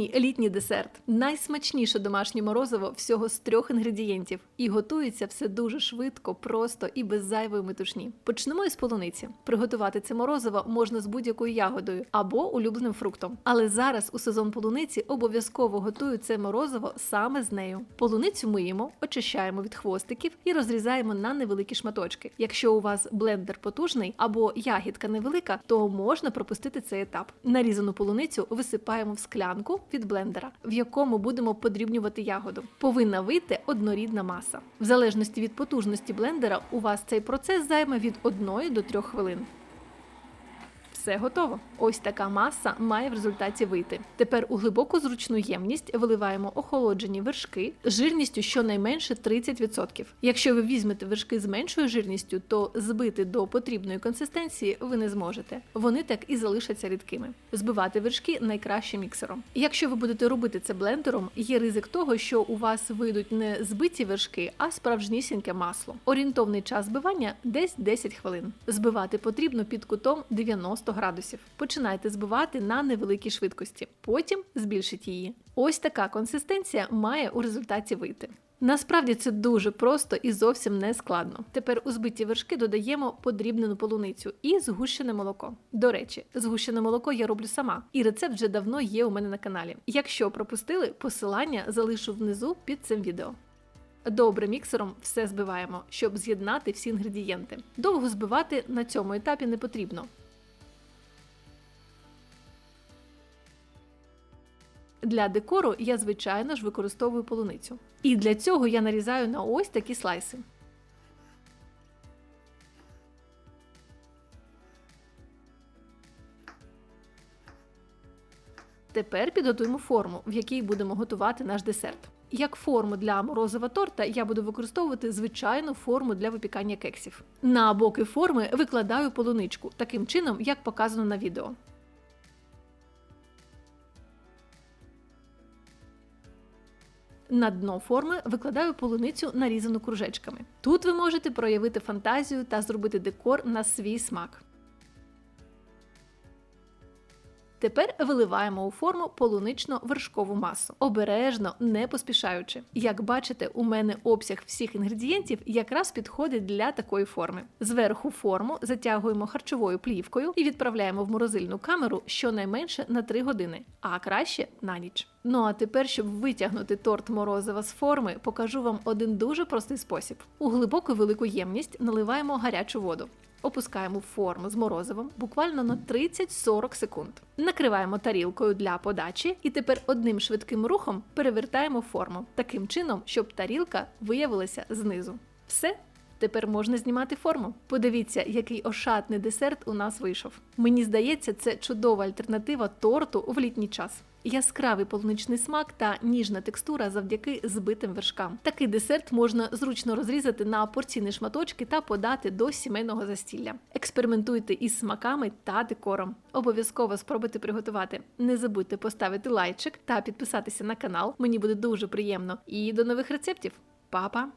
Літній десерт найсмачніше домашнє морозиво всього з трьох інгредієнтів, і готується все дуже швидко, просто і без зайвої метушні. Почнемо із полуниці. Приготувати це морозиво можна з будь-якою ягодою або улюбленим фруктом. Але зараз у сезон полуниці обов'язково готую це морозиво саме з нею. Полуницю миємо, очищаємо від хвостиків і розрізаємо на невеликі шматочки. Якщо у вас блендер потужний або ягідка невелика, то можна пропустити цей етап. Нарізану полуницю висипаємо в склянку від блендера, в якому будемо подрібнювати ягоду. Повинна вийти однорідна маса. В залежності від потужності блендера, у вас цей процес займе від 1 до 3 хвилин. Все готово. Ось така маса має в результаті вийти. Тепер у глибоку зручну ємність виливаємо охолоджені вершки з жирністю щонайменше 30%. Якщо ви візьмете вершки з меншою жирністю, то збити до потрібної консистенції ви не зможете. Вони так і залишаться рідкими. Збивати вершки найкраще міксером. Якщо ви будете робити це блендером, є ризик того, що у вас вийдуть не збиті вершки, а справжнісіньке масло. Орієнтовний час збивання десь 10 хвилин. Збивати потрібно під кутом 90 градусів. Починайте збивати на невеликій швидкості, потім збільшіть її. Ось така консистенція має у результаті вийти. Насправді це дуже просто і зовсім не складно. Тепер у збиті вершки додаємо подрібнену полуницю і згущене молоко. До речі, згущене молоко я роблю сама, і рецепт вже давно є у мене на каналі. Якщо пропустили, посилання залишу внизу під цим відео. Добре міксером все збиваємо, щоб з'єднати всі інгредієнти. Довго збивати на цьому етапі не потрібно. Для декору я, звичайно ж, використовую полуницю. І для цього я нарізаю на ось такі слайси. Тепер підготуємо форму, в якій будемо готувати наш десерт. Як форму для морозива торта я буду використовувати звичайну форму для випікання кексів. На боки форми викладаю полуничку, таким чином, як показано на відео. На дно форми викладаю полуницю, нарізану кружечками. Тут ви можете проявити фантазію та зробити декор на свій смак. Тепер виливаємо у форму полунично-вершкову масу, обережно, не поспішаючи. Як бачите, у мене обсяг всіх інгредієнтів якраз підходить для такої форми. Зверху форму затягуємо харчовою плівкою і відправляємо в морозильну камеру щонайменше на 3 години, а краще на ніч. Ну а тепер, щоб витягнути торт морозива з форми, покажу вам один дуже простий спосіб. У глибоку велику ємність наливаємо гарячу воду. Опускаємо форму з морозивом буквально на 30-40 секунд. Накриваємо тарілкою для подачі і тепер одним швидким рухом перевертаємо форму таким чином, щоб тарілка виявилася знизу. Все. Тепер можна знімати форму. Подивіться, який ошатний десерт у нас вийшов. Мені здається, це чудова альтернатива торту в літній час. Яскравий полуничний смак та ніжна текстура завдяки збитим вершкам. Такий десерт можна зручно розрізати на порційні шматочки та подати до сімейного застілля. Експериментуйте із смаками та декором. Обов'язково спробуйте приготувати. Не забудьте поставити лайчик та підписатися на канал. Мені буде дуже приємно. І до нових рецептів. Па-па!